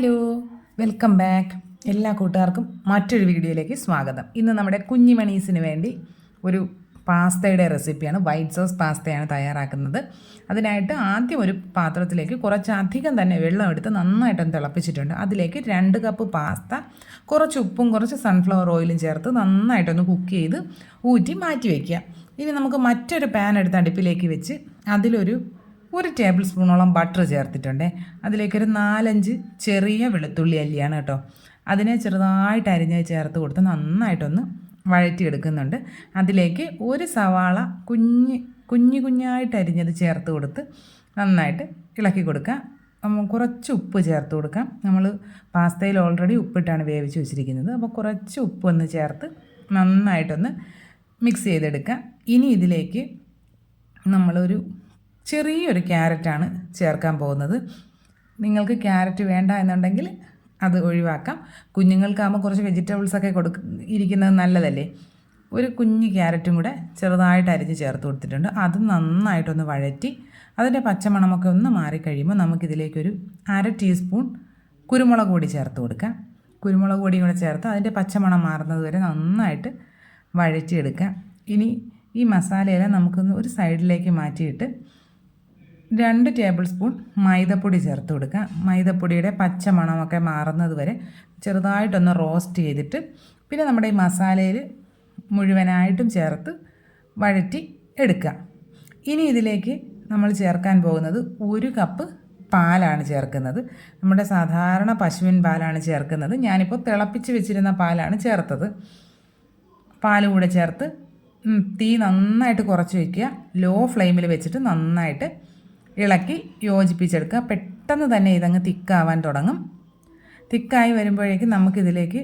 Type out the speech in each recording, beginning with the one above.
Hello welcome back. എല്ലാ കൂട്ടുകാർക്കും മറ്റൊരു വീഡിയോയിലേക്ക് സ്വാഗതം. ഇന്ന് നമ്മുടെ കുഞ്ഞിമണീസിന് വേണ്ടി ഒരു പാസ്തയുടെ റെസിപ്പിയാണ് വൈറ്റ് സോസ് പാസ്തയാണ് തയ്യാറാക്കുന്നത്. അതിനായിട്ട് ആദ്യം ഒരു പാത്രത്തിലേക്ക് കുറച്ചധികം തന്നെ വെള്ളം എടുത്ത് നന്നായിട്ടൊന്ന് തിളപ്പിച്ചിട്ടുണ്ട്. അതിലേക്ക് രണ്ട് കപ്പ് പാസ്ത കുറച്ച് ഉപ്പും കുറച്ച് സൺഫ്ലവർ ഓയിലും ചേർത്ത് നന്നായിട്ടൊന്ന് കുക്ക് ചെയ്ത് ഊറ്റി മാറ്റി വയ്ക്കുക ഇനി നമുക്ക് മറ്റൊരു പാൻ എടുത്ത് അടുപ്പിലേക്ക് വെച്ച് അതിലൊരു ഒരു ടേബിൾ സ്പൂണോളം ബട്ടർ ചേർത്തിട്ടുണ്ട്. അതിലേക്കൊരു നാലഞ്ച് ചെറിയ വെളുത്തുള്ളി അല്ലിയാണ് കേട്ടോ. അതിനെ ചെറുതായിട്ട് അരിഞ്ഞ് ചേർത്ത് കൊടുത്ത് നന്നായിട്ടൊന്ന് വഴറ്റിയെടുക്കുന്നുണ്ട്. അതിലേക്ക് ഒരു സവാള കുഞ്ഞ് കുഞ്ഞു കുഞ്ഞായിട്ട് അരിഞ്ഞത് ചേർത്ത് കൊടുത്ത് നന്നായിട്ട് ഇളക്കി കൊടുക്കുക കുറച്ച് ഉപ്പ് ചേർത്ത് കൊടുക്കാം. നമ്മൾ പാസ്തയിൽ ഓൾറെഡി ഉപ്പിട്ടാണ് വേവിച്ച് വെച്ചിരിക്കുന്നത്. അപ്പോൾ കുറച്ച് ഉപ്പ് ഒന്ന് ചേർത്ത് നന്നായിട്ടൊന്ന് മിക്സ് ചെയ്തെടുക്കുക ഇനി ഇതിലേക്ക് നമ്മളൊരു ചെറിയൊരു ക്യാരറ്റാണ് ചേർക്കാൻ പോകുന്നത്. നിങ്ങൾക്ക് ക്യാരറ്റ് വേണ്ട എന്നുണ്ടെങ്കിൽ അത് ഒഴിവാക്കാം. കുഞ്ഞുങ്ങൾക്കാകുമ്പോൾ കുറച്ച് വെജിറ്റബിൾസൊക്കെ കൊടുക്ക ഇരിക്കുന്നത് നല്ലതല്ലേ? ഒരു കുഞ്ഞ് ക്യാരറ്റും കൂടെ ചെറുതായിട്ട് അരിഞ്ഞ് ചേർത്ത് കൊടുത്തിട്ടുണ്ട്. അത് നന്നായിട്ടൊന്ന് വഴറ്റി അതിന്റെ പച്ചമണമൊക്കെ ഒന്ന് മാറിക്കഴിയുമ്പോൾ നമുക്കിതിലേക്കൊരു അര ടീസ്പൂൺ കുരുമുളക് പൊടി ചേർത്ത് കൊടുക്കാം. കുരുമുളക് പൊടിയും കൂടെ ചേർത്ത് അതിന്റെ പച്ചമണം മാറുന്നത് വരെ നന്നായിട്ട് വഴറ്റിയെടുക്കാം. ഇനി ഈ മസാലയെല്ലാം നമുക്കൊന്ന് ഒരു സൈഡിലേക്ക് മാറ്റിയിട്ട് രണ്ട് ടേബിൾ സ്പൂൺ മൈദപ്പൊടി ചേർത്ത് കൊടുക്കുക. മൈദപ്പൊടിയുടെ പച്ച മണമൊക്കെ മാറുന്നത് വരെ ചെറുതായിട്ടൊന്ന് റോസ്റ്റ് ചെയ്തിട്ട് പിന്നെ നമ്മുടെ ഈ മസാലയിൽ മുഴുവനായിട്ടും ചേർത്ത് വഴറ്റി എടുക്കുക. ഇനി ഇതിലേക്ക് നമ്മൾ ചേർക്കാൻ പോകുന്നത് ഒരു കപ്പ് പാലാണ് ചേർക്കുന്നത്. നമ്മുടെ സാധാരണ പശുവിൻ പാലാണ് ചേർക്കുന്നത്. ഞാനിപ്പോൾ തിളപ്പിച്ച് വെച്ചിരുന്ന പാലാണ് ചേർത്തത്. പാൽ കൂടെ ചേർത്ത് തീ നന്നായിട്ട് കുറച്ച് വയ്ക്കുക ലോ ഫ്ലെയിമിൽ വെച്ചിട്ട് നന്നായിട്ട് ഇളക്കി യോജിപ്പിച്ചെടുക്കുക. പെട്ടെന്ന് തന്നെ ഇതങ്ങ് തിക്കാവാൻ തുടങ്ങും. തിക്കായി വരുമ്പോഴേക്കും നമുക്കിതിലേക്ക്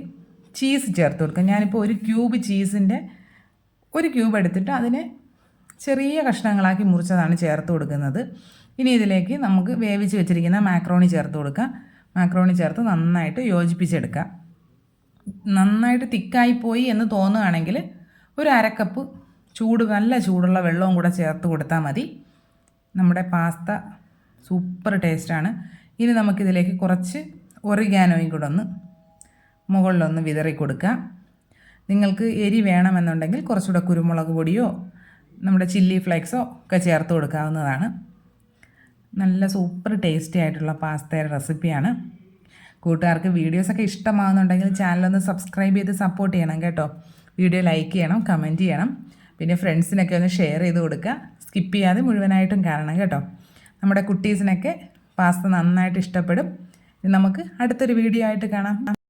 ചീസ് ചേർത്ത് കൊടുക്കാം. ഞാനിപ്പോൾ ഒരു ക്യൂബ് ചീസിന്റെ ഒരു ക്യൂബ് എടുത്തിട്ട് അതിനെ ചെറിയ കഷ്ണങ്ങളാക്കി മുറിച്ചതാണ് ചേർത്ത് കൊടുക്കുന്നത്. ഇനി ഇതിലേക്ക് നമുക്ക് വേവിച്ച് വെച്ചിരിക്കുന്ന മാക്രോണി ചേർത്ത് കൊടുക്കാം മാക്രോണി ചേർത്ത് നന്നായിട്ട് യോജിപ്പിച്ചെടുക്കാം നന്നായിട്ട് തിക്കായി പോയി എന്ന് തോന്നുകയാണെങ്കിൽ ഒരു അരക്കപ്പ് ചൂട് നല്ല ചൂടുള്ള വെള്ളവും കൂടെ ചേർത്ത് കൊടുത്താൽ മതി. നമ്മുടെ പാസ്ത സൂപ്പർ ടേസ്റ്റാണ്. ഇനി നമുക്കിതിലേക്ക് കുറച്ച് ഒറിഗാനോയും കൂടെ ഒന്ന് മുകളിലൊന്ന് വിതറി കൊടുക്കാം. നിങ്ങൾക്ക് എരി വേണമെന്നുണ്ടെങ്കിൽ കുറച്ചുകൂടെ കുരുമുളക് പൊടിയോ നമ്മുടെ ചില്ലി ഫ്ലേക്സോ ഒക്കെ ചേർത്ത് കൊടുക്കാവുന്നതാണ്. നല്ല സൂപ്പർ ടേസ്റ്റി ആയിട്ടുള്ള പാസ്തയുടെ റെസിപ്പിയാണ്. കൂട്ടുകാർക്ക് വീഡിയോസൊക്കെ ഇഷ്ടമാകുന്നുണ്ടെങ്കിൽ ചാനലൊന്ന് സബ്സ്ക്രൈബ് ചെയ്ത് സപ്പോർട്ട് ചെയ്യണം കേട്ടോ. വീഡിയോ ലൈക്ക് ചെയ്യണം കമന്റ് ചെയ്യണം. പിന്നെ ഫ്രണ്ട്സിനൊക്കെ ഒന്ന് ഷെയർ ചെയ്ത് കൊടുക്കുക. സ്കിപ്പ് ചെയ്യാതെ മുഴുവനായിട്ടും കാണണം കേട്ടോ. നമ്മുടെ കുട്ടീസിനൊക്കെ പാസ്ത നന്നായിട്ട് ഇഷ്ടപ്പെടും. നമുക്ക് അടുത്തൊരു വീഡിയോ ആയിട്ട് കാണാം.